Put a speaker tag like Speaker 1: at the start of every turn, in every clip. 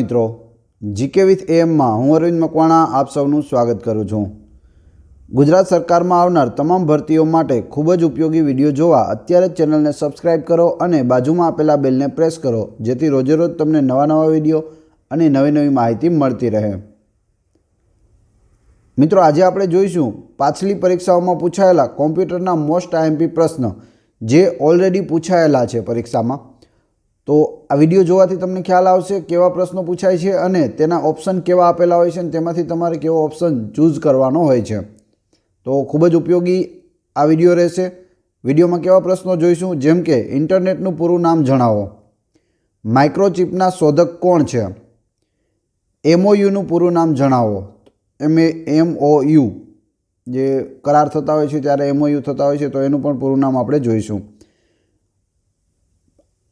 Speaker 1: મિત્રો GK with એએમમાં હું અરવિંદ મકવાણા આપ સૌનું સ્વાગત કરું છું. ગુજરાત સરકારમાં આવનાર તમામ ભરતીઓ માટે ખૂબ જ ઉપયોગી વીડિયો જોવા અત્યારે જ ચેનલને સબસ્ક્રાઇબ કરો અને બાજુમાં આપેલા બેલને પ્રેસ કરો, જેથી રોજેરોજ તમને નવા નવા વીડિયો અને નવી નવી માહિતી મળતી રહે. મિત્રો, આજે આપણે જોઈશું પાછલી પરીક્ષાઓમાં પૂછાયેલા કોમ્પ્યુટરના મોસ્ટ આઈએમપી પ્રશ્ન, જે ઓલરેડી પૂછાયેલા છે પરીક્ષામાં. તો આ વીડિયો જોવાથી તમને ખ્યાલ આવશે કેવા પ્રશ્નો પૂછાય છે અને તેના ઓપ્શન કેવા આપેલા હોય છે અને તેમાંથી તમારે કેવો ઓપ્શન ચૂઝ કરવાનો હોય છે. તો ખૂબ જ ઉપયોગી આ વીડિયો રહેશે. વિડીયોમાં કેવા પ્રશ્નો જોઈશું? જેમ કે ઇન્ટરનેટનું પૂરું નામ જણાવો. માઇક્રોચિપના શોધક કોણ છે? એમઓયુનું પૂરું નામ જણાવો. M A MOU. જે કરાર થતા હોય છે ત્યારે એમઓયુ થતા હોય છે, તો એનું પણ પૂરું નામ આપણે જોઈશું.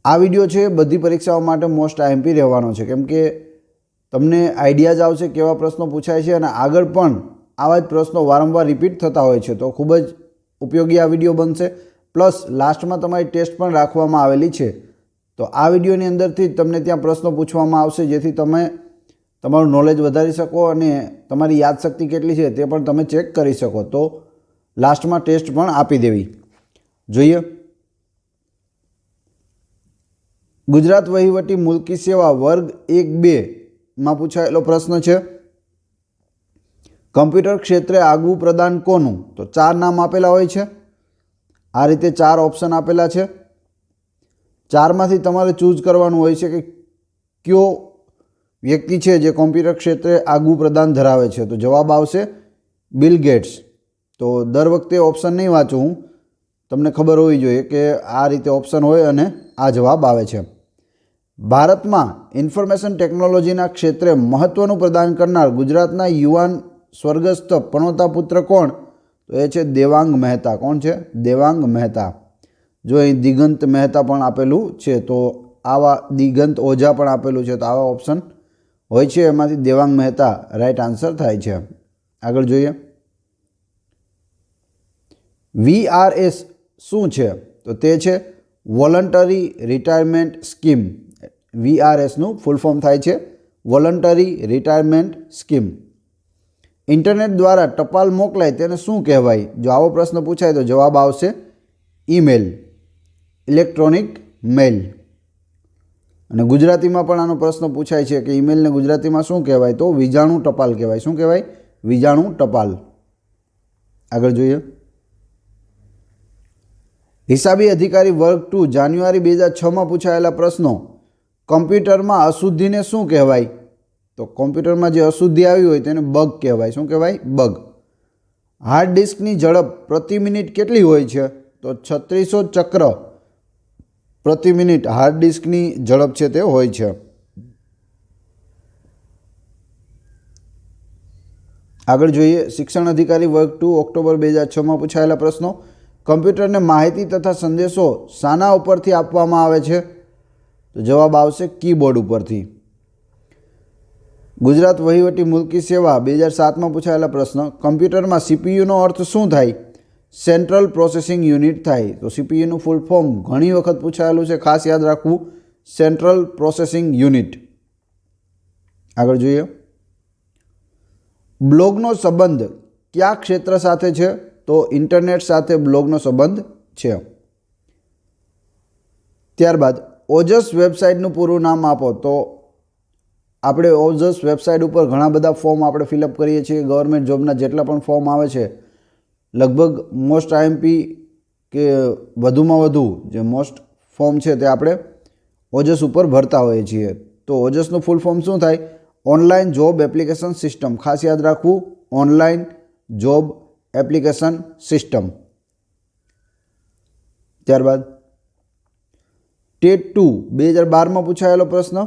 Speaker 1: આ વીડિયો છે બધી પરીક્ષાઓ માટે મોસ્ટ આઈએમપી રહેવાનો છે. કેમ કે તમને આઈડિયા જ આવશે કેવા પ્રશ્નો પૂછાય છે અને આગળ પણ આવા જ પ્રશ્નો વારંવાર રિપીટ થતા હોય છે. તો ખૂબ જ ઉપયોગી આ વીડિયો બનશે. પ્લસ લાસ્ટમાં તમારી ટેસ્ટ પણ રાખવામાં આવેલી છે. તો આ વિડીયોની અંદરથી જ તમને ત્યાં પ્રશ્નો પૂછવામાં આવશે, જેથી તમે તમારું નોલેજ વધારી શકો અને તમારી યાદશક્તિ કેટલી છે તે પણ તમે ચેક કરી શકો. તો લાસ્ટમાં ટેસ્ટ પણ આપી દેવી. જોઈએ. ગુજરાત વહીવટી મુલકી સેવા વર્ગ એક બેમાં પૂછાયેલો પ્રશ્ન છે. કમ્પ્યુટર ક્ષેત્રે આગવું પ્રદાન કોનું? તો ચાર નામ આપેલા હોય છે. આ રીતે ચાર ઓપ્શન આપેલા છે. ચારમાંથી તમારે ચૂઝ કરવાનું હોય છે કે કયો વ્યક્તિ છે જે કોમ્પ્યુટર ક્ષેત્રે આગવું પ્રદાન ધરાવે છે. તો જવાબ આવશે બિલ ગેટ્સ. તો દર વખતે ઓપ્શન નહીં વાંચું હું. તમને ખબર હોવી જોઈએ કે આ રીતે ઓપ્શન હોય અને આ જવાબ આવે છે. ભારતમાં ઇન્ફોર્મેશન ટેકનોલોજીના ક્ષેત્રે મહત્ત્વનું પ્રદાન કરનાર ગુજરાતના યુવાન સ્વર્ગસ્થ પણોતા પુત્ર કોણ? તો એ છે દેવાંગ મહેતા. કોણ છે? દેવાંગ મહેતા. જો અહીં દિગંત મહેતા પણ આપેલું છે, તો આવા દિગંત ઓઝા પણ આપેલું છે, તો આવા ઓપ્શન હોય છે એમાંથી દેવાંગ મહેતા. રાઈટ આન્સર થાય છે. આગળ જોઈએ. વીઆરએસ શું છે? તો તે છે વોલન્ટરી રિટાયરમેન્ટ સ્કીમ. વીઆરએસનું ફૂલ ફોર્મ થાય છે વોલન્ટરી રિટાયરમેન્ટ સ્કીમ. ઇન્ટરનેટ દ્વારા ટપાલ મોકલાય તેને શું કહેવાય? જો આવો પ્રશ્ન પૂછાય તો જવાબ આવશે ઈમેલ, ઇલેક્ટ્રોનિક મેલ. અને ગુજરાતીમાં પણ આનો પ્રશ્ન પૂછાય છે કે ઈમેલને ગુજરાતીમાં શું કહેવાય? તો વીજાણું ટપાલ કહેવાય. શું કહેવાય? વીજાણું ટપાલ. આગળ જોઈએ. હિસાબી અધિકારી વર્ગ ટુ, જાન્યુઆરી બે હજાર છમાં પૂછાયેલા પ્રશ્નો. કમ્પ્યુટરમાં અશુદ્ધિને શું કહેવાય? તો કોમ્પ્યુટરમાં જે અશુદ્ધિ આવી હોય તેને બગ કહેવાય. શું કહેવાય? બગ. હાર્ડ ડિસ્કની ઝડપ પ્રતિ મિનિટ કેટલી હોય છે? તો છત્રીસો ચક્ર પ્રતિ મિનિટ હાર્ડ ડિસ્કની ઝડપ છે તે હોય છે. આગળ જોઈએ શિક્ષણ અધિકારી વર્ગ ટુ, ઓક્ટોબર બે હજાર છમાં પૂછાયેલા પ્રશ્નો. કમ્પ્યુટરને માહિતી તથા સંદેશો શાના ઉપરથી આપવામાં આવે છે? તો જવાબ આવશે કીબોર્ડ ઉપરથી. ગુજરાત વહીવટી મુલકી સેવા બે હજાર સાતમાં પૂછાયેલા પ્રશ્ન, કમ્પ્યુટરમાં સીપીયુનો અર્થ શું થાય? સેન્ટ્રલ પ્રોસેસિંગ યુનિટ થાય. તો સીપીયુનું ફૂલ ફોર્મ ઘણી વખત પૂછાયેલું છે. ખાસ યાદ રાખવું, સેન્ટ્રલ પ્રોસેસિંગ યુનિટ. આગળ જોઈએ. બ્લોગનો સંબંધ કયા ક્ષેત્ર સાથે છે? તો ઇન્ટરનેટ સાથે બ્લોગનો સંબંધ છે. ત્યારબાદ ઓજસ વેબસાઇટનું પૂરું નામ આપો તો આપણે ઓજસ વેબસાઇટ ઉપર ઘણા બધા ફોર્મ આપણે ફિલઅપ કરીએ છીએ. ગવર્મેન્ટ જોબના જેટલા પણ ફોર્મ આવે છે, લગભગ મોસ્ટ આઈએમપી કે વધુમાં વધુ જે મોસ્ટ ફોર્મ છે તે આપણે ઓજસ ઉપર ભરતા હોઈએ છીએ. તો ઓજસનું ફૂલ ફોર્મ શું થાય? ઓનલાઈન જોબ એપ્લિકેશન સિસ્ટમ ખાસ યાદ રાખવું. Online job application system. ત્યારબાદ ટેટ ટુ બે હજાર બારમાં પૂછાયેલો પ્રશ્ન,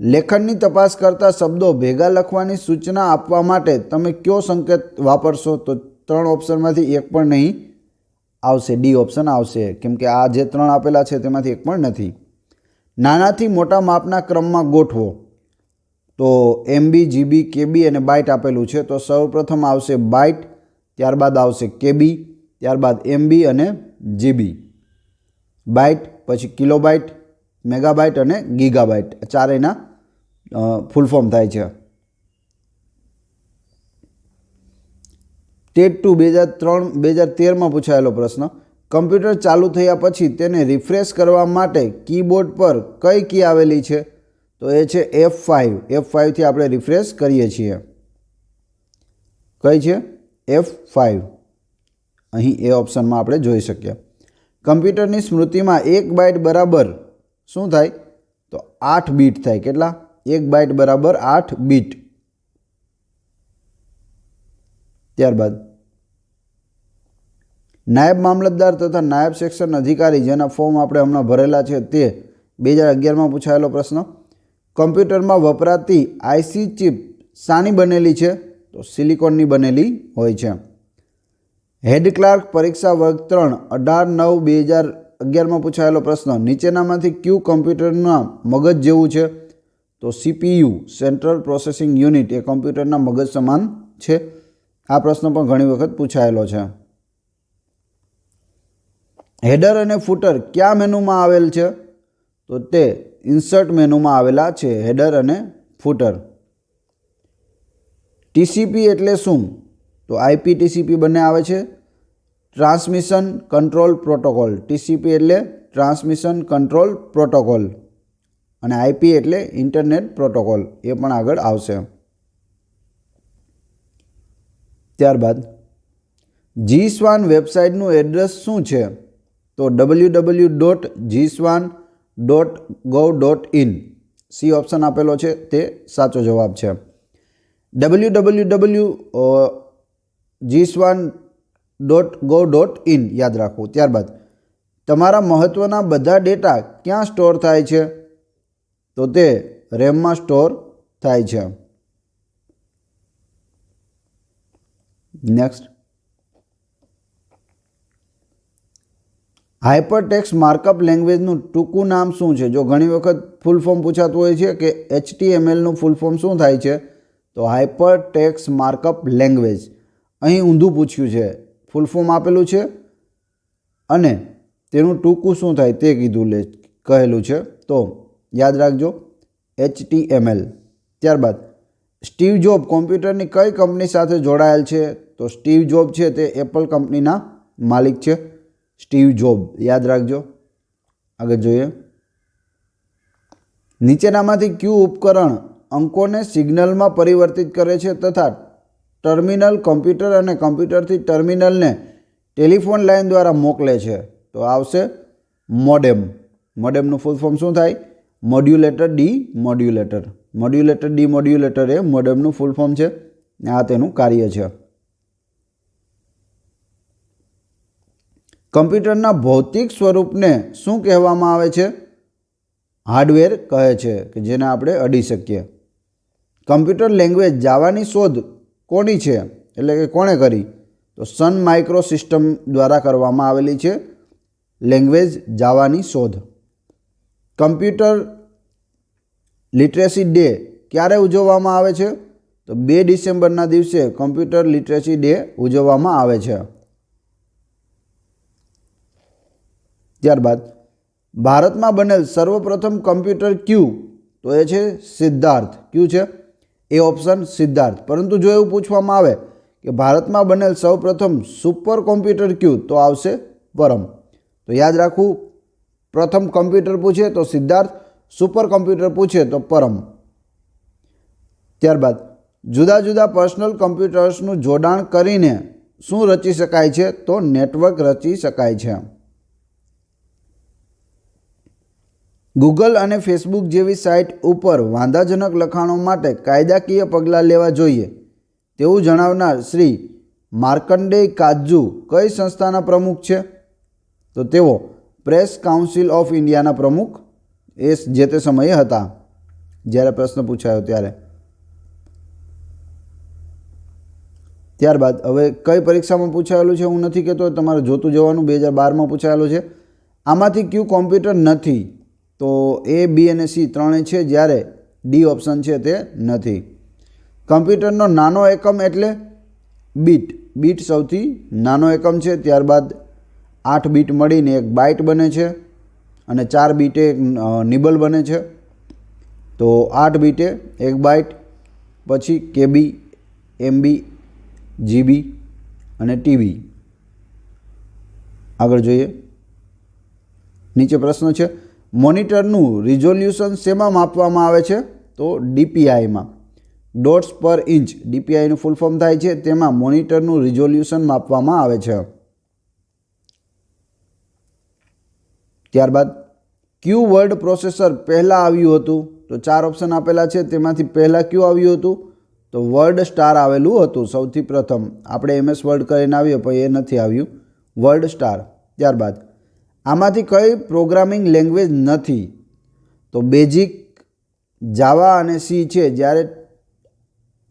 Speaker 1: લેખનની તપાસ કરતા શબ્દો ભેગા લખવાની સૂચના આપવા માટે તમે કયો સંકેત વાપરશો? તો ત્રણ ઓપ્શનમાંથી એક પણ નહીં, આવશે. ડી ઓપ્શન આવશે. કેમ કે આ જે ત્રણ આપેલા છે તેમાંથી એક પણ નથી. નાનાથી મોટા માપના ક્રમમાં ગોઠવો. તો એમબી, જીબી, કેબી અને બાઇટ આપેલું છે. તો સૌપ્રથમ આવશે બાઇટ. ત્યારબાદ આવશે કેબી, ત્યારબાદ એમબી અને જીબી. બાઇટ, પછી કિલોબાઇટ, મેગાબાઇટ અને ગીગાબાઇટ. ચારેયના ફૂલ ફોર્મ થાય છે. ટેટ ટુ બે હજાર ત્રણ, બે હજાર તેરમાં પૂછાયેલો પ્રશ્ન. કમ્પ્યુટર ચાલુ થયા પછી તેને રિફ્રેશ કરવા માટે કીબોર્ડ પર કઈ કી આવેલી છે? તો એ છે એફ ફાઇવ એફ ફાઇવથી આપણે રિફ્રેશ કરીએ છીએ. કઈ છે? એફ ફાઇવ અહીં એ ઓપ્શનમાં આપણે જોઈ શકીએ. કમ્પ્યુટરની સ્મૃતિમાં એક બાઇટ બરાબર શું થાય? તો આઠ બીટ થાય. કેટલા? એક બાઇટ બરાબર આઠ બીટ ત્યારબાદ નાયબ મામલતદાર તથા નાયબ સેક્શન અધિકારી જેના ફોર્મ આપણે હમણાં ભરેલા છે તે બે હજાર અગિયારમાં પૂછાયેલો પ્રશ્ન. કમ્પ્યુટરમાં વપરાતી આઈસી ચિપ સાની બનેલી છે? તો સિલિકોનની બનેલી હોય છે. હેડ ક્લાર્ક પરીક્ષા વર્ગ ત્રણ, અઢાર, નવ, બે હજાર અગિયારમાં પૂછાયેલો પ્રશ્ન. નીચેનામાંથી ક્યુ કમ્પ્યુટરના મગજ જેવું છે? તો સીપીયુ, સેન્ટ્રલ પ્રોસેસિંગ યુનિટ, એ કમ્પ્યુટરના મગજ સમાન છે? આ પ્રશ્ન પણ ઘણી વખત પૂછાયેલો છે. હેડર અને ફૂટર કયા મેનુમાં આવેલ છે? તો તે ઇન્સર્ટ મેનુમાં આવેલા છે, હેડર અને ફૂટર. ટીસીપી એટલે શું? તો આઈપી ટીસીપી બંને આવે છે. ટ્રાન્સમિશન કંટ્રોલ પ્રોટોકોલ ટીસીપી એટલે ટ્રાન્સમિશન કંટ્રોલ પ્રોટોકોલ અને આઈપી એટલે ઇન્ટરનેટ પ્રોટોકોલ એ પણ આગળ આવશે. ત્યારબાદ જી સ્વાન વેબસાઇટનું એડ્રેસ શું છે? તો W W dot G swan dot gov dot in C option આપેલો છે, તે સાચો જવાબ છે. ડબલ્યુ ડબલ્યુ ડબલ્યુ જીસવાન ડોટ ગો ડોટ ઇન યાદ રાખવું ત્યારબાદ, તમારા મહત્ત્વના બધા ડેટા ક્યાં સ્ટોર થાય છે? તો તે રેમમાં સ્ટોર થાય છે. નેક્સ્ટ હાઇપરટેક્સ માર્કઅપ લેંગ્વેજનું ટૂંકું નામ શું છે? જો ઘણી વખત ફૂલ ફોર્મ પૂછાતું હોય છે કે એચટીએમએલનું ફૂલ ફોર્મ શું થાય છે? તો હાઇપરટેક્સ માર્કઅપ લેંગ્વેજ. અહીં ઊંધું પૂછ્યું છે. ફૂલ ફોર્મ આપેલું છે. અને તેનું ટૂંકું શું થાય તે કીધું લે કહેલું છે. તો યાદ રાખજો, એચટીએમએલ. ત્યારબાદ, સ્ટીવ જોબ કોમ્પ્યુટરની કઈ કંપની સાથે જોડાયેલ છે? તો સ્ટીવ જોબ છે તે એપલ કંપનીના માલિક છે. Steve Job. યાદ રાખજો. આગળ જોઈએ. નીચેનામાંથી કયું ઉપકરણ અંકોને સિગ્નલમાં પરિવર્તિત કરે છે તથા ટર્મિનલ કમ્પ્યુટર અને કમ્પ્યુટરથી ટર્મિનલને ટેલિફોન લાઇન દ્વારા મોકલે છે. તો આવશે મોડેમ. મોડેમનું ફૂલ ફોર્મ શું થાય? Modulator demodulator modulator demodulator એ મોડેમનું ફૂલ ફોર્મ છે. આ તેનું કાર્ય છે. કમ્પ્યુટરના ભૌતિક સ્વરૂપને શું કહેવામાં આવે છે? હાર્ડવેર કહે છે, કે જેને આપણે અડી શકીએ. કમ્પ્યુટર લેંગ્વેજ જાવાની શોધ કોની છે? એટલે કે કોણે કરી? તો સન માઇક્રો સિસ્ટમ દ્વારા કરવામાં આવેલી છે લેંગ્વેજ જાવાની શોધ. કમ્પ્યુટર લિટરેસી ડે ક્યારે ઉજવવામાં આવે છે? તો બે ડિસેમ્બરના દિવસે કમ્પ્યુટર લિટરેસી ડે ઉજવવામાં આવે છે. ત્યારબાદ, ભારતમાં બનેલ સર્વપ્રથમ કમ્પ્યુટર ક્યુ તો એ છે સિદ્ધાર્થ. ક્યુ છે? એ ઓપ્શન સિદ્ધાર્થ. પરંતુ જો એવું પૂછવામાં આવે કે ભારતમાં બનેલ સૌપ્રથમ સુપર કોમ્પ્યુટર ક્યુ, તો આવશે પરમ. તો યાદ રાખવું, પ્રથમ કમ્પ્યુટર પૂછે તો સિદ્ધાર્થ, સુપર કોમ્પ્યુટર પૂછે તો પરમ. ત્યારબાદ, જુદા જુદા પર્સનલ કમ્પ્યુટર્સનું જોડાણ કરીને શું રચી શકાય છે? તો નેટવર્ક રચી શકાય છે. ગૂગલ અને ફેસબુક જેવી સાઇટ ઉપર વાંધાજનક લખાણો માટે કાયદાકીય પગલાં લેવા જોઈએ. તેવું જણાવનાર શ્રી માર્કંડેય કાજુ કઈ સંસ્થાના પ્રમુખ છે? તો તેઓ પ્રેસ કાઉન્સિલ ઓફ ઇન્ડિયાના પ્રમુખ એ જે તે સમયે હતા. જ્યારે પ્રશ્ન પૂછાયો ત્યારે. ત્યારબાદ હવે કઈ પરીક્ષામાં પૂછાયેલું છે હું નથી કહેતો, તમારે જોતું જવાનું, બે હજાર બારમાં પૂછાયેલું છે. આમાંથી ક્યુ કોમ્પ્યુટર નથી. તો એ, બી અને સી ત્રણેય છે જ્યારે ડી ઓપ્શન છે તે નથી. કમ્પ્યુટરનો નાનો એકમ એટલે બીટ. બીટ સૌથી નાનો એકમ છે, ત્યારબાદ આઠ બીટ મળીને એક બાઇટ બને છે અને ચાર બીટે એક નિબલ બને છે. તો આઠ બીટે એક બાઇટ, પછી કેબી, એમબી, જીબી અને ટીબી. આગળ જોઈએ. નીચે પ્રશ્ન છે મોનિટરનું રિઝોલ્યુશન શેમાં માપવામાં આવે છે? તો ડીપીઆઈમાં. Dots per inch. ડીપીઆઈનું full form થાય છે. તેમાં મોનિટરનું રિઝોલ્યુશન માપવામાં આવે છે. ત્યારબાદ, ક્યુ વર્ડ પ્રોસેસર પહેલાં આવ્યું હતું? તો ચાર ઓપ્શન આપેલા છે. તેમાંથી પહેલાં ક્યુ આવ્યું હતું? તો વર્ડ સ્ટાર આવેલું હતું સૌથી પ્રથમ. આપણે એમએસ વર્ડ કરીને આવીએ, પણ એ નથી આવ્યું. Word star. ત્યારબાદ આમાંથી કઈ પ્રોગ્રામિંગ લેંગ્વેજ નથી. તો બેઝિક જાવા અને સી છે, જ્યારે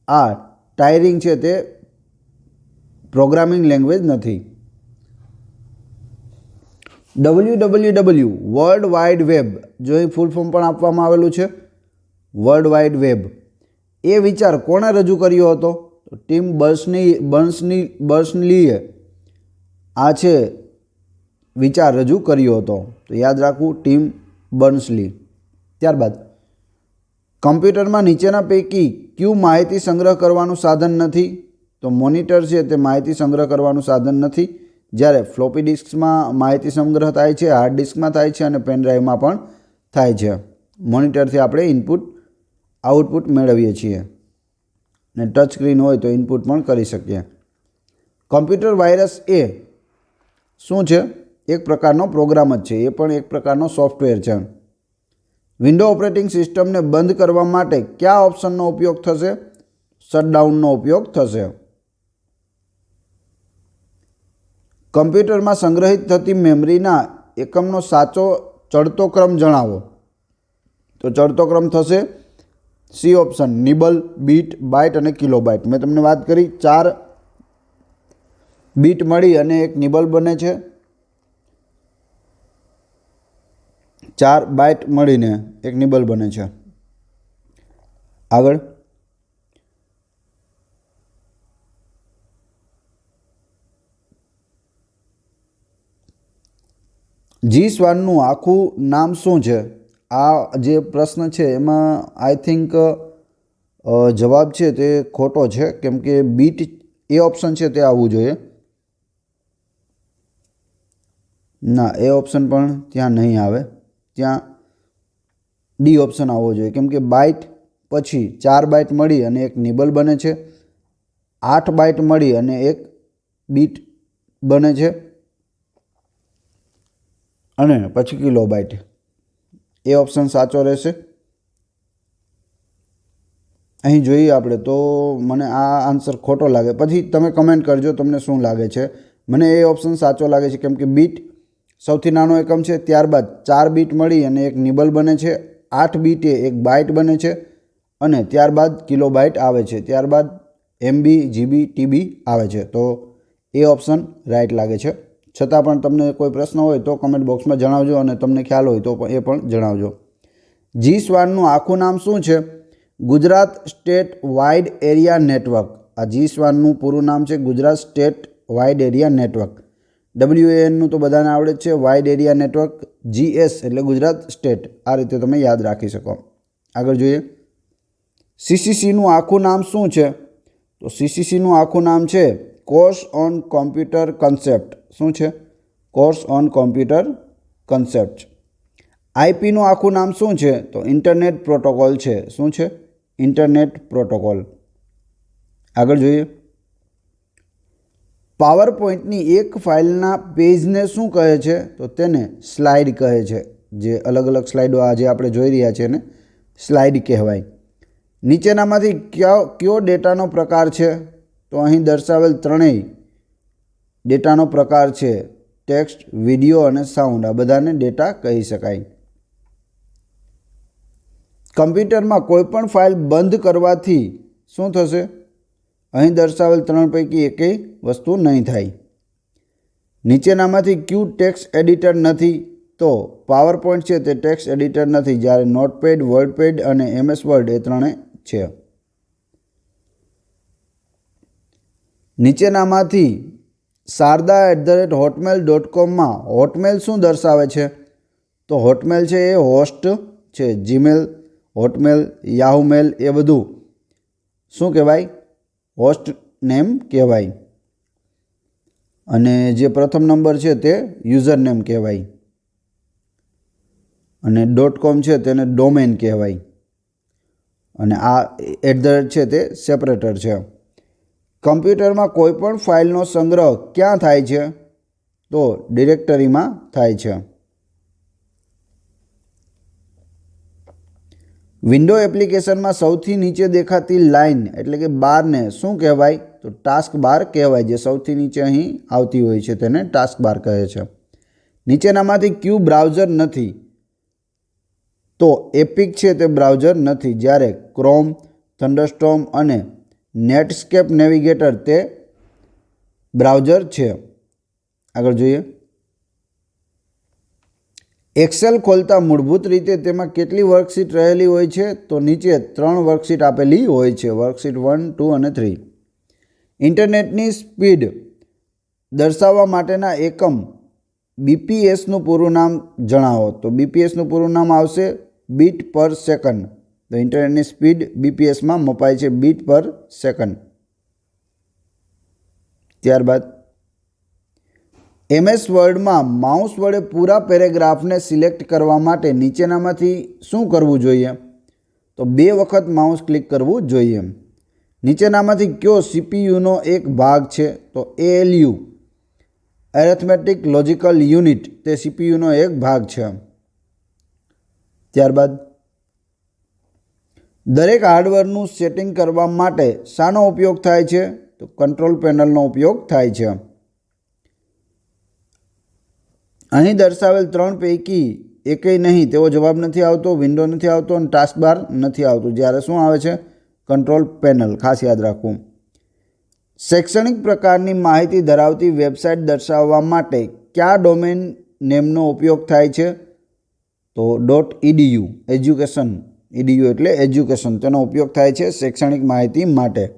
Speaker 1: આ ટાયરિંગ છે તે પ્રોગ્રામિંગ લેંગ્વેજ નથી. W W W, world wide web, જો અહીં ફૂલ ફોર્મ પણ આપવામાં આવેલું છે, વર્લ્ડ વાઇડ વેબ. એ વિચાર કોણે રજૂ કર્યો હતો? Tim Berners Lee Berners Lee, બર્સનલીએ. આ છે વિચાર રજૂ કર્યો હતો. તો યાદ રાખવું, ટીમ બર્ન્સલી. ત્યારબાદ, કમ્પ્યુટરમાં નીચેના પૈકી ક્યુ માહિતી સંગ્રહ કરવાનું સાધન નથી? તો મોનિટર છે તે માહિતી સંગ્રહ કરવાનું સાધન નથી. જ્યારે ફ્લોપી ડિસ્કમાં માહિતી સંગ્રહ થાય છે, હાર્ડ ડિસ્કમાં થાય છે અને પેનડ્રાઈવમાં પણ થાય છે. મોનિટરથી આપણે ઇનપુટ, આઉટપુટ મેળવીએ છીએ. ને ટચ સ્ક્રીન હોય તો ઇનપુટ પણ કરી શકીએ. કમ્પ્યુટર વાયરસ એ શું છે? એક પ્રકારનો પ્રોગ્રામ જ છે, એ પણ એક પ્રકારનો સોફ્ટવેર છે. વિન્ડો ઓપરેટિંગ સિસ્ટમને બંધ કરવા માટે કયા ઓપ્શનનો ઉપયોગ થશે? શટડાઉનનો ઉપયોગ થશે. કમ્પ્યુટરમાં સંગ્રહિત થતી મેમરીના એકમનો સાચો ચડતો ક્રમ જણાવો. તો ચડતો ક્રમ થશે C option, nibble, bit, byte અને કિલો બાઇટ મેં તમને વાત કરી, ચાર બીટ મળી અને એક નિબલ બને છે. ચાર બાઇટ મળીને એક નિબલ બને છે. આગળ. જી શ્વાનનું આખું નામ શું છે? આ જે પ્રશ્ન છે, એમાં આઈ થિંક જવાબ છે તે ખોટો છે, કેમ કે બીટ એ ઓપ્શન છે તે આવવું જોઈએ. ના, એ ઓપ્શન પણ ત્યાં નહીં આવે. ત્યાં ડી ઓપ્શન આવવો જોઈએ. કેમ કે બાઇટ પછી ચાર બાઇટ મળી અને એક નિબલ બને છે. આઠ બાઇટ મળી અને એક બીટ બને છે. અને પછી કિલો બાઇટ એ ઓપ્શન સાચો રહેશે. અહીં જોઈએ આપણે તો મને આ આન્સર ખોટો લાગે. પછી તમે કમેન્ટ કરજો, તમને શું લાગે છે? મને એ ઓપ્શન સાચો લાગે છે, કેમ કે બીટ સૌથી નાનો એકમ છે, ત્યારબાદ ચાર બીટ મળી અને એક નિબલ બને છે, આઠ બીટે એક બાઇટ બને છે અને ત્યારબાદ કિલો બાઇટ આવે છે, ત્યારબાદ એમબી, જીબી, ટીબી આવે છે. તો એ ઓપ્શન રાઈટ લાગે છે. છતાં પણ તમને કોઈ પ્રશ્ન હોય તો કમેન્ટ બોક્સમાં જણાવજો અને તમને ખ્યાલ હોય તો એ પણ જણાવજો. જી સ્વાનનું આખું નામ શું છે? Gujarat state wide area network. આ જી સ્વાનનું પૂરું નામ છે Gujarat state wide area network. W એનનું તો બધાને આવડે જ છે. વાઇડ એરિયા નેટવર્ક જીએસ એટલે ગુજરાત સ્ટેટ. આ રીતે તમે યાદ રાખી શકો. આગળ જોઈએ. સીસીસીનું આખું નામ શું છે? તો સીસીસીનું આખું નામ છે કોર્સ ઓન કોમ્પ્યુટર કન્સેપ્ટ શું છે? કોર્સ ઓન કોમ્પ્યુટર કન્સેપ્ટ આઈપીનું આખું નામ શું છે? તો ઇન્ટરનેટ પ્રોટોકોલ છે. શું છે? ઇન્ટરનેટ પ્રોટોકોલ આગળ જોઈએ. પાવર પોઈન્ટની એક ફાઇલના પેજને શું કહે છે? તો તેને સ્લાઇડ કહે છે. જે અલગ અલગ સ્લાઇડો આજે આપણે જોઈ રહ્યા છીએ ને સ્લાઇડ કહેવાય. નીચેનામાંથી કયો કયો ડેટાનો પ્રકાર છે? તો અહીં દર્શાવેલ ત્રણેય ડેટાનો પ્રકાર છે. ટેક્સ્ટ, વીડિયો અને સાઉન્ડ. આ બધાને ડેટા કહી શકાય. કમ્પ્યુટરમાં કોઈપણ ફાઇલ બંધ કરવાથી શું થશે? અહીં દર્શાવેલ ત્રણ પૈકી એકેય વસ્તુ નહીં થાય. નીચેનામાંથી ક્યુ ટેક્સ એડિટર નથી તો પાવર પોઈન્ટ છે તે ટેક્સ એડિટર નથી જ્યારે નોટપેડ, વર્ડપેડ અને એમએસ વર્ડ એ ત્રણે છે. નીચેનામાંથી Sharada at the rate hotmail dot કોમમાં હોટમેલ શું દર્શાવે છે? તો હોટમેલ છે એ હોસ્ટ છે જીમેલ હોટમેલ યાહુમેલ એ બધું. શું કહેવાય? હોસ્ટ નેમ કહેવાય. અને જે પ્રથમ નંબર છે તે યુઝર નેમ કહેવાય. અને ડોટ કોમ છે તેને ડોમેન કહેવાય. અને આ એટ ધ રેટ છે તે સેપરેટર છે. કમ્પ્યુટરમાં કોઈ પણ ફાઇલનો સંગ્રહ ક્યાં થાય છે? તો ડિરેક્ટરીમાં થાય છે. વિન્ડો એપ્લિકેશનમાં સૌથી નીચે દેખાતી લાઇન એટલે કે બારને શું કહેવાય? તો ટાસ્ક બાર કહેવાય, જે સૌથી નીચે અહીં આવતી હોય છે તેને ટાસ્ક બાર કહે છે. નીચેનામાંથી ક્યુ બ્રાઉઝર નથી. તો એપિક છે તે બ્રાઉઝર નથી. જ્યારે ક્રોમ થંડરસ્ટોમ અને નેટસ્કેપ નેવિગેટર તે બ્રાઉઝર છે. આગળ જોઈએ. એક્સેલ ખોલતા મૂળભૂત રીતે તેમાં કેટલી વર્કશીટ રહેલી હોય છે? તો નીચે ત્રણ વર્કશીટ આપેલી હોય છે. વર્કશીટ વન, ટુ અને થ્રી. ઇન્ટરનેટની સ્પીડ દર્શાવવા માટેના એકમ બીપીએસનું પૂરું નામ જણાવો. તો બીપીએસનું પૂરું નામ આવશે બીટ પર સેકન્ડ. તો ઇન્ટરનેટની સ્પીડ બીપીએસમાં મપાય છે બીટ પર સેકન્ડ. ત્યારબાદ એમએસ વર્ડમાં માઉસ વડે પૂરા પેરેગ્રાફને સિલેક્ટ કરવા માટે નીચેનામાંથી શું કરવું જોઈએ? તો બે વખત માઉસ ક્લિક કરવું જોઈએ. નીચેનામાંથી કયો સીપીયુનો એક ભાગ છે? તો એએલયુ. એરેથમેટિક લોજિકલ યુનિટ તે સીપીયુનો એક ભાગ છે. ત્યારબાદ, દરેક હાર્ડવેરનું સેટિંગ કરવા માટે શાનો ઉપયોગ થાય છે? તો કંટ્રોલ પેનલનો ઉપયોગ થાય છે. અહીં દર્શાવેલ ત્રણ પૈકી એકેય નહીં. તેવો જવાબ નથી આવતો વિન્ડો નથી આવતો અને ટાસ્ક બાર નથી આવતું. જ્યારે શું આવે છે? કંટ્રોલ પેનલ ખાસ યાદ રાખવું. શૈક્ષણિક પ્રકારની માહિતી ધરાવતી વેબસાઇટ દર્શાવવા માટે કયા ડોમેન નેમનો ઉપયોગ થાય છે? તો ડોટ ઇડીયુ એજ્યુકેશન ઇડીયુ એટલે એજ્યુકેશન તેનો ઉપયોગ થાય છે શૈક્ષણિક માહિતી માટે.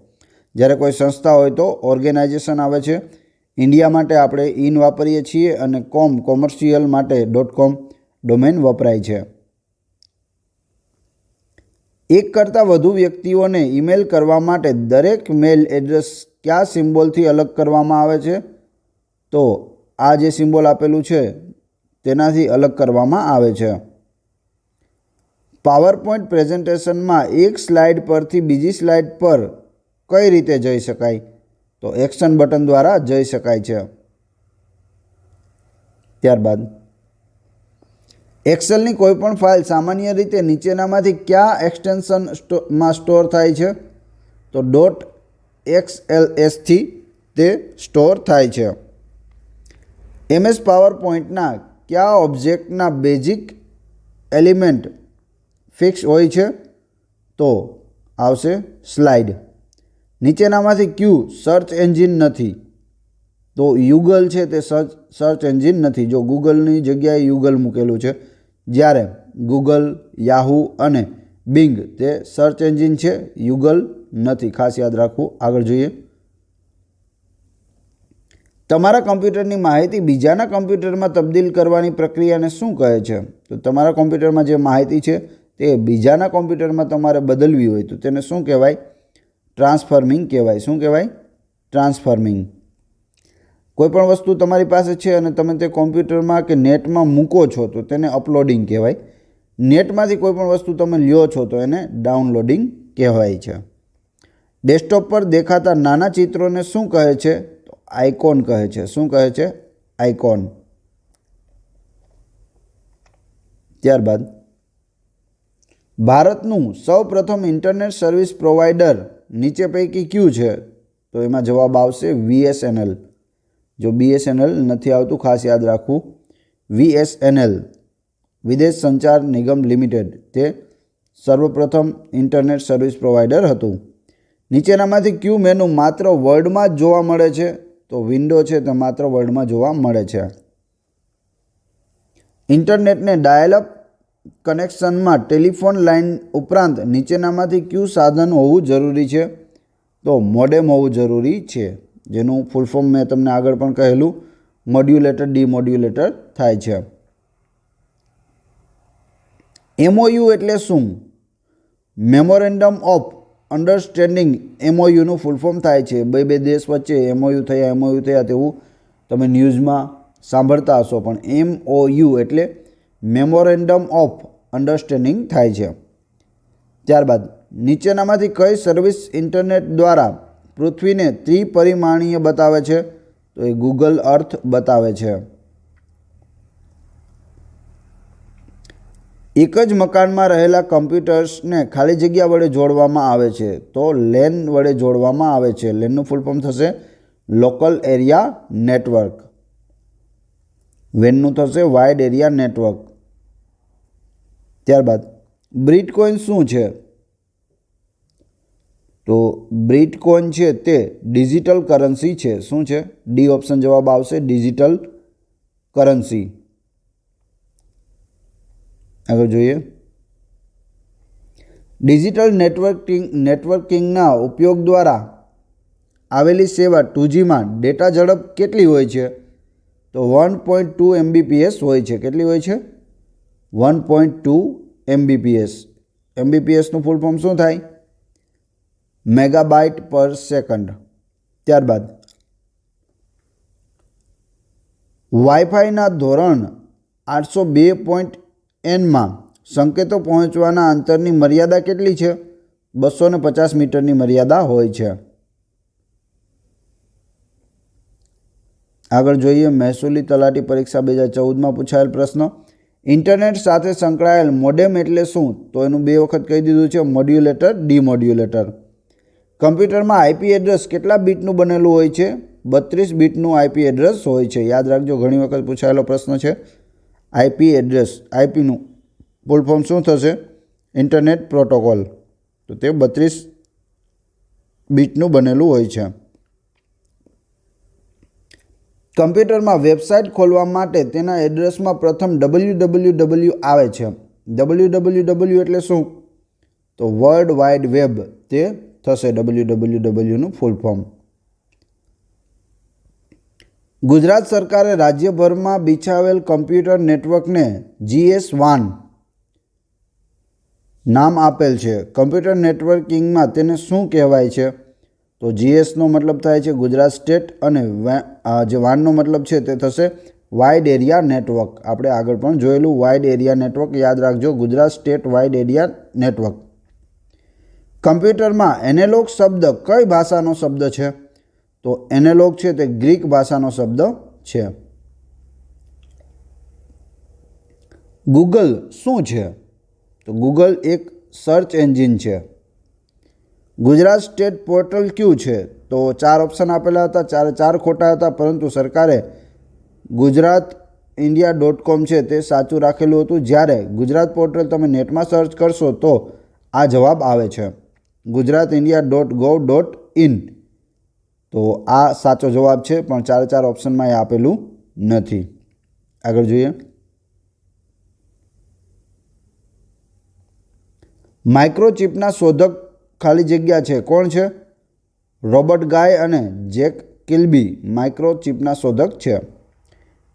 Speaker 1: જ્યારે કોઈ સંસ્થા હોય તો ઓર્ગેનાઇઝેશન આવે છે. ઇન્ડિયા માટે આપણે ઇન વાપરીએ છીએ અને કોમ, કોમર્શિયલ માટે ડોટ કોમ ડોમેન વપરાય છે. એક કરતાં વધુ વ્યક્તિઓને ઈમેલ કરવા માટે દરેક મેલ એડ્રેસ કયા સિમ્બોલથી અલગ કરવામાં આવે છે? તો આ જે સિમ્બોલ આપેલું છે, તેનાથી અલગ કરવામાં આવે છે. પાવરપોઈન્ટ પ્રેઝન્ટેશનમાં એક સ્લાઇડ પરથી બીજી સ્લાઇડ પર કઈ રીતે જઈ શકાય? તો એક્શન બટન દ્વારા જઈ શકાય છે. ત્યારબાદ એક્સેલની કોઈપણ ફાઇલ સામાન્ય રીતે નીચેનામાંથી કયા એક્સટેન્શનમાં સ્ટોર થાય છે? તો ડોટ એક્સએલએસથી તે સ્ટોર થાય છે. એમએસ પાવર પોઈન્ટના કયા ઓબ્જેક્ટના બેઝિક એલિમેન્ટ ફિક્સ હોય છે? તો આવશે સ્લાઇડ નીચેનામાંથી ક્યુ સર્ચ એન્જિન નથી. તો યુગલ છે તે સર્ચ સર્ચ એન્જિન નથી. જો ગૂગલની જગ્યાએ યુગલ મૂકેલું છે, જ્યારે ગૂગલ, યાહુ અને બિંગ તે સર્ચ એન્જિન છે, યુગલ નથી. ખાસ યાદ રાખવું. આગળ જોઈએ. તમારા કમ્પ્યુટરની માહિતી બીજાના કમ્પ્યુટરમાં તબદીલ કરવાની પ્રક્રિયાને શું કહે છે? તો તમારા કમ્પ્યુટરમાં જે માહિતી છે તે બીજાના કોમ્પ્યુટરમાં તમારે બદલવી હોય તો તેને શું કહેવાય? ટ્રાન્સફર્મિંગ કહેવાય. શું કહેવાય? ટ્રાન્સફર્મિંગ. કોઈ પણ વસ્તુ તમારી પાસે છે અને તમે તે કોમ્પ્યુટરમાં કે નેટમાં મૂકો છો, તો તેને અપલોડિંગ કહેવાય. નેટમાંથી કોઈ પણ વસ્તુ તમે લ્યો છો, તો એને ડાઉનલોડિંગ કહેવાય છે. ડેસ્કટોપ પર દેખાતા નાના ચિત્રોને શું કહે છે? તો આઇકોન કહે છે. શું કહે છે? આઇકોન. ત્યારબાદ, ભારતનું સૌ પ્રથમ ઇન્ટરનેટ સર્વિસ પ્રોવાઈડર નીચે પૈકી ક્યુ છે? તો એમાં જવાબ આવશે વીએસએનએલ. જો બીએસએનએલ નથી આવતું, ખાસ યાદ રાખવું. વીએસએનએલ, વિદેશ સંચાર નિગમ લિમિટેડ, તે સર્વપ્રથમ ઇન્ટરનેટ સર્વિસ પ્રોવાઈડર હતું. નીચેનામાંથી ક્યુ મેનુ માત્ર વર્ડમાં જ જોવા મળે છે, તો વિન્ડો છે તે માત્ર વર્ડમાં જોવા મળે છે. ઇન્ટરનેટને ડાયલ અપ કનેક્શનમાં ટેલિફોન લાઇન ઉપરાંત નીચેનામાંથી કયું સાધન હોવું જરૂરી છે? તો મોડેમ હોવું જરૂરી છે, જેનું ફૂલ ફોર્મ મેં તમને આગળ પણ કહેલું મોડ્યુલેટર ડીમોડ્યુલેટર થાય છે. એમઓયુ એટલે શું? મેમોરેન્ડમ ઓફ અન્ડરસ્ટેન્ડિંગ એમઓયુનું ફૂલ ફોર્મ થાય છે. બે બે દેશ વચ્ચે એમઓયુ થયા એમઓયુ થયા તેવું તમે ન્યૂઝમાં સાંભળતા હશો, પણ એમઓયુ એટલે મેમોરેન્ડમ ઓફ અન્ડરસ્ટેન્ડિંગ થાય છે. ત્યારબાદ, નીચેનામાંથી કઈ સર્વિસ ઇન્ટરનેટ દ્વારા પૃથ્વીને ત્રિપરિમાણીય બતાવે છે? તો એ ગૂગલ અર્થ બતાવે છે. એક જ મકાનમાં રહેલા કમ્પ્યુટર્સને ખાલી જગ્યા વડે જોડવામાં આવે છે. તો લેન વડે જોડવામાં આવે છે. લેનનું ફૂલ ફોર્મ થશે. લોકલ એરિયા નેટવર્ક વેનનું થશે વાઇડ એરિયા નેટવર્ક ત્યારબાદ બ્રિટકોઇન શું છે? તો બ્રિટકોઇન છે તે ડિજિટલ કરન્સી છે. શું છે? ડી ઓપ્શન જવાબ આવશે ડિજિટલ કરન્સી આગળ જોઈએ. ડિજિટલ નેટવર્કિંગ નેટવર્કિંગના ઉપયોગ દ્વારા આવેલી સેવા ટુજીમાં ડેટા ઝડપ કેટલી હોય છે? તો વન પોઈન્ટ ટુ એમબીપીએસ હોય છે. કેટલી હોય છે? One point two Mbps. એમબીપીએસનું full form શું થાય? મેગાબાઇટ પર સેકન્ડ ત્યારબાદ વાઈફાઈના ધોરણ આઠસો બે પોઈન્ટ એનમાં સંકેતો પહોંચવાના અંતરની મર્યાદા કેટલી છે? બસો ને પચાસ મીટરની મર્યાદા હોય છે. આગળ જોઈએ, મહેસૂલી તલાટી પરીક્ષા બે હજાર ચૌદમાં પૂછાયેલ પ્રશ્ન. ઇન્ટરનેટ સાથે સંકળાયેલ મોડેમ એટલે શું? તો એનું બે વખત કહી દીધું છે, મોડ્યુલેટર, ડીમોડ્યુલેટર. કમ્પ્યુટરમાં આઈપી એડ્રેસ કેટલા બીટનું બનેલું હોય છે? બત્રીસ બીટનું આઈપી એડ્રેસ હોય છે. યાદ રાખજો, ઘણી વખત પૂછાયેલો પ્રશ્ન છે. આઈપી એડ્રેસ આઈપીનું ફૂલ ફોર્મ શું થશે? Internet protocol. તો તે બત્રીસ બીટનું બનેલું હોય છે. કમ્પ્યુટરમાં વેબસાઇટ ખોલવા માટે તેના એડ્રેસમાં પ્રથમ ડબલ્યુ ડબલ્યુ ડબલ્યુ આવે છે. ડબલ્યુ ડબલ્યુ ડબલ્યુ એટલે શું? તો વર્લ્ડ વાઇડ વેબ તે થશે ડબલ્યુ ડબલ્યુ ડબલ્યુનું ફૂલ ફોર્મ. ગુજરાત સરકારે રાજ્યભરમાં બિછાવેલ કમ્પ્યુટર નેટવર્કને જીએસ વાન નામ આપેલ છે. કમ્પ્યુટર નેટવર્કિંગમાં તેને શું કહેવાય છે? તો જીએસનો મતલબ થાય છે ગુજરાત સ્ટેટ અને જે વાનનો મતલબ છે તે થશે વાઇડ એરિયા નેટવર્ક. આપણે આગળ પણ જોયેલું વાઇડ એરિયા નેટવર્ક. યાદ રાખજો, Gujarat state wide area network. કમ્પ્યુટરમાં એનેલોગ શબ્દ કઈ ભાષાનો શબ્દ છે? તો એનેલોગ છે તે ગ્રીક ભાષાનો શબ્દ છે. ગૂગલ શું છે? તો ગૂગલ એક સર્ચ એન્જિન છે. ગુજરાત સ્ટેટ પોર્ટલ ક્યુ છે? તો ચાર ઓપ્શન આપેલા હતા, ચારે ચાર ખોટા હતા, પરંતુ સરકારે ગુજરાત ઇન્ડિયા ડોટ કોમ છે તે સાચું રાખેલું હતું. જ્યારે ગુજરાત પોર્ટલ તમે નેટમાં સર્ચ કરશો તો આ જવાબ આવે છે. Gujarat India dot gov dot in. તો આ સાચો જવાબ છે, પણ ચારે ચાર ઓપ્શનમાં એ આપેલું નથી. આગળ જોઈએ. માઇક્રોચિપના શોધક ખાલી જગ્યા છે. કોણ છે? રોબર્ટ ગાય અને જેક કિલ્બી, માઇક્રોચિપના શોધક છે.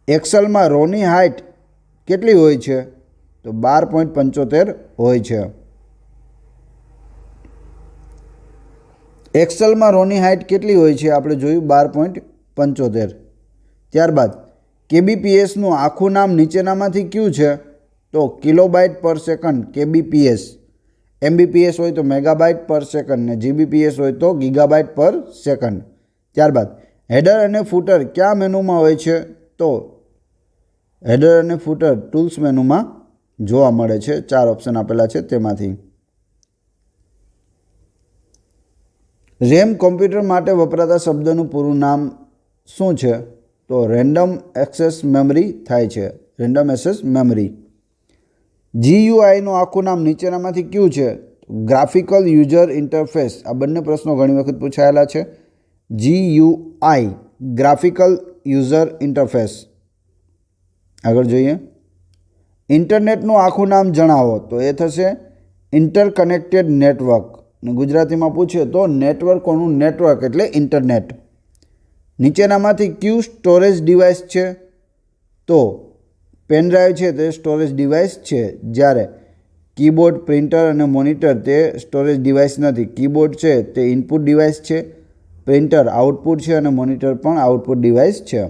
Speaker 1: એક્સેલમાં રોની હાઇટ કેટલી હોય છે? તો બાર પોઈન્ટ પંચોતેર હોય છે. એક્સેલમાં રોની હાઇટ કેટલી હોય છે? આપણે જોયું બાર પોઈન્ટ પંચોતેર. ત્યારબાદ, કેબીપીએસનું આખું નામ નીચેનામાંથી કયું છે? તો કિલોબાઇટ પર સેકન્ડ કેબીપીએસ. એમબીપીએસ હોય તો મેગાબાઇટ પર સેકન્ડ ને જીબીપીએસ હોય તો ગીગાબાઇટ પર સેકન્ડ ત્યારબાદ હેડર અને ફૂટર કયા મેનુમાં હોય છે? તો હેડર અને ફૂટર ટૂલ્સ મેનુમાં જોવા મળે છે. ચાર ઓપ્શન આપેલા છે તેમાંથી. રેમ કોમ્પ્યુટર માટે વપરાતા શબ્દનું પૂરું નામ શું છે? તો રેન્ડમ એક્સેસ મેમરી થાય છે. રેન્ડમ એક્સેસ મેમરી જીયુઆઈનું આખું નામ નીચેનામાંથી કયું છે? ગ્રાફિકલ યુઝર ઇન્ટરફેસ આ બંને પ્રશ્નો ઘણી વખત પૂછાયેલા છે. જીયુઆઈ ગ્રાફિકલ યુઝર ઇન્ટરફેસ આગળ જોઈએ. ઇન્ટરનેટનું આખું નામ જણાવો. તો એ થશે ઇન્ટરકનેક્ટેડ નેટવર્ક ગુજરાતીમાં પૂછીએ તો નેટવર્કોનું નેટવર્ક એટલે ઇન્ટરનેટ નીચેનામાંથી ક્યુ સ્ટોરેજ ડિવાઇસ છે? તો પેનડ્રાઈવ છે તે સ્ટોરેજ ડિવાઇસ છે, જ્યારે કીબોર્ડ, પ્રિન્ટર અને મોનિટર તે સ્ટોરેજ ડિવાઇસ નથી. કીબોર્ડ છે તે ઇનપુટ ડિવાઇસ છે, પ્રિન્ટર આઉટપુટ છે અને મોનિટર પણ આઉટપુટ ડિવાઇસ છે.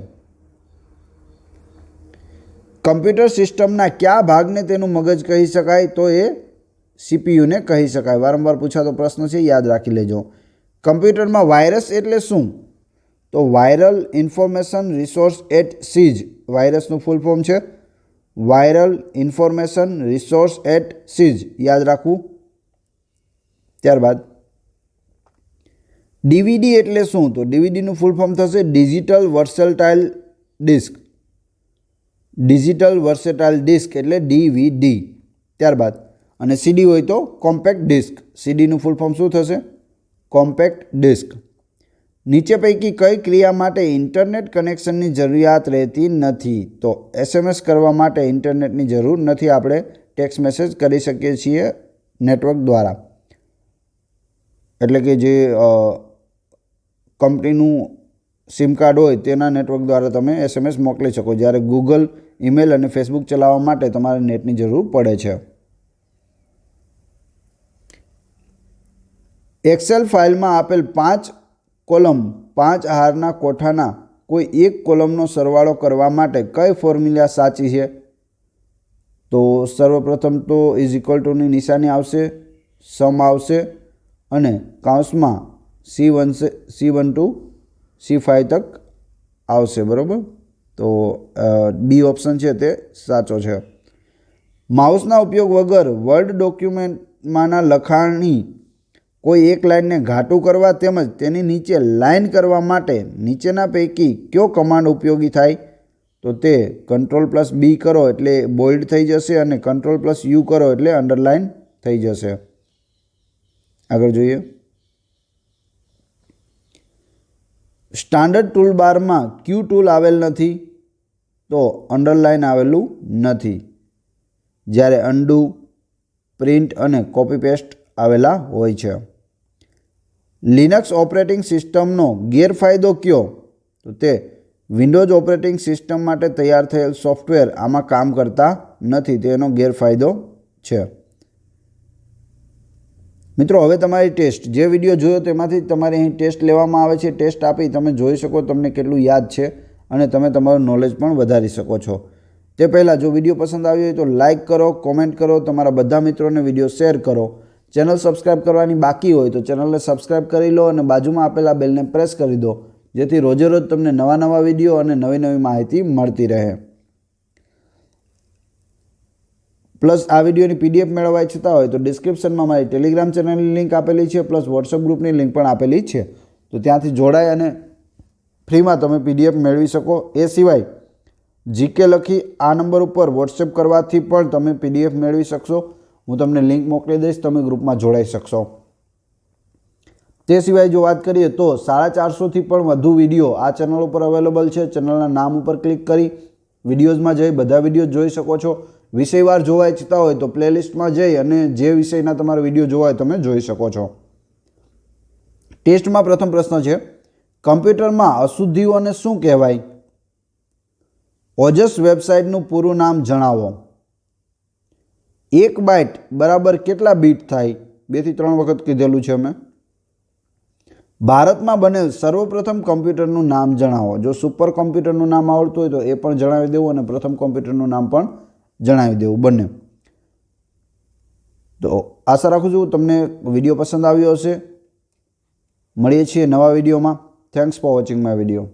Speaker 1: કમ્પ્યુટર સિસ્ટમના કયા ભાગને તેનું મગજ કહી શકાય તો એ સીપીયુને કહી શકાય. વારંવાર પૂછાતો પ્રશ્ન છે, યાદ રાખી લેજો. કમ્પ્યુટરમાં વાયરસ એટલે શું? તો viral information resource at seize વાયરસનું ફૂલ ફોર્મ છે viral information resource at seize. યાદ રાખવું. ત્યારબાદ. ડીવીડી એટલે શું? તો ડીવીડીનું ફૂલ ફોર્મ થશે digital versatile disc digital versatile disc એટલે ડીવીડી. ત્યારબાદ. અને સીડી હોય તો કોમ્પેક્ટ ડિસ્ક સીડીનું ફૂલ ફોર્મ શું થશે? કોમ્પેક્ટ ડિસ્ક નીચે પૈકી કઈ ક્રિયા માટે ઇન્ટરનેટ કનેક્શનની જરૂરિયાત રહેતી નથી? તો એસએમએસ કરવા માટે ઇન્ટરનેટની જરૂર નથી. આપણે ટેક્સ્ટ મેસેજ કરી શકીએ છીએ નેટવર્ક દ્વારા. એટલે કે જે કંપનીનું સિમ કાર્ડ હોય તેના નેટવર્ક દ્વારા તમે એસએમએસ મોકલી શકો. જ્યારે ગૂગલ, ઈમેલ અને ફેસબુક ચલાવવા માટે તમારે નેટની જરૂર પડે છે. એક્સેલ ફાઇલમાં આપેલ પાંચ કોલમ પાંચ આહારના કોઠાના કોઈ એક કોલમનો સરવાળો કરવા માટે કઈ ફોર્મ્યુલા સાચી છે? તો સર્વપ્રથમ તો ઇઝ ટુની નિશાની આવશે સમ આવશે અને કાઉન્સમાં C one C one two C five તક આવશે, બરાબર? તો બી ઓપ્શન છે તે સાચો છે. માઉસના ઉપયોગ વગર વર્ડ ડોક્યુમેન્ટમાંના લખાણની કોઈ એક લાઇનને ઘાટું કરવા તેમજ તેની નીચે લાઇન કરવા માટે નીચેના પૈકી કયો કમાન્ડ ઉપયોગી થાય? તો તે કંટ્રોલ પ્લસ બી કરો એટલે બોલ્ડ થઈ જશે અને કંટ્રોલ પ્લસ યુ કરો એટલે અંડરલાઇન થઈ જશે. આગળ જોઈએ. સ્ટાન્ડર્ડ ટૂલ બારમાં ક્યુ ટૂલ આવેલ નથી, તો અંડરલાઇન આવેલું નથી. જ્યારે અન્ડુ, પ્રિન્ટ અને કોપી પેસ્ટ આવેલા હોય છે. લિનક્સ ઓપરેટિંગ સિસ્ટમનો ગેરફાયદો કયો? તો તે વિન્ડોઝ ઓપરેટિંગ સિસ્ટમ માટે તૈયાર થયેલ સોફ્ટવેર આમાં કામ કરતા નથી તેનો ગેરફાયદો છે. મિત્રો, હવે તમારી ટેસ્ટ. જે વીડિયો જોયો તેમાંથી તમારે અહીં ટેસ્ટ લેવામાં આવે છે. ટેસ્ટ આપી તમે જોઈ શકો, તમને કેટલું યાદ છે અને તમે તમારું નોલેજ પણ વધારી શકો છો. તે પહેલાં જો વીડિયો પસંદ આવ્યો હોય તો લાઇક કરો, કોમેન્ટ કરો, તમારા બધા મિત્રોને વીડિયો શેર કરો. ચેનલ સબસ્ક્રાઈબ કરવાની બાકી હોય તો ચેનલને સબસ્ક્રાઈબ કરી લો અને બાજુમાં આપેલા બેલને પ્રેસ કરી દો, જેથી રોજે રોજ તમને નવા નવા વીડિયો અને નવી નવી માહિતી મળતી રહે. પ્લસ આ વિડીયોની પીડીએફ મેળવવા ઈચ્છતા હોય તો ડિસ્ક્રિપ્શનમાં મારી ટેલિગ્રામ ચેનલની લિંક આપેલી છે, પ્લસ વોટ્સઅપ ગ્રુપની લિંક પણ આપેલી છે. તો ત્યાંથી જોડાય અને ફ્રીમાં તમે પીડીએફ મેળવી શકો. એ સિવાય જીકે લખી આ નંબર ઉપર વોટ્સએપ કરવાથી પણ તમે પીડીએફ મેળવી શકશો. હું તમને લિંક મોકલી દઈશ, તમે ગ્રુપમાં જોડાઈ શકશો. તે સિવાય જો વાત કરીએ તો સાડા ચારસોથી પણ વધુ વીડિયો આ ચેનલ ઉપર અવેલેબલ છે. ચેનલના નામ ઉપર ક્લિક કરી વિડીયોઝમાં જઈ બધા વીડિયો જોઈ શકો છો. વિષયવાર જોવા ઈચ્છતા હોય તો પ્લેલિસ્ટમાં જઈ અને જે વિષયના તમારે વીડિયો જોવા હોય તમે જોઈ શકો છો. ટેસ્ટમાં પ્રથમ પ્રશ્ન છે, કમ્પ્યુટરમાં અશુદ્ધિઓને શું કહેવાય? ઓજસ વેબસાઇટનું પૂરું નામ જણાવો. એક બાઇટ બરાબર કેટલા બીટ થાય? બેથી ત્રણ વખત કીધેલું છે અમે. ભારતમાં બનેલ સર્વપ્રથમ કમ્પ્યુટરનું નામ જણાવો. જો સુપર કમ્પ્યુટરનું નામ આવડતું હોય તો એ પણ જણાવી દેવું અને પ્રથમ કમ્પ્યુટરનું નામ પણ જણાવી દેવું બંને. તો આશા રાખું છું તમને વીડિયો પસંદ આવ્યો હશે. મળીએ છીએ નવા વિડીયોમાં. Thanks for watching my video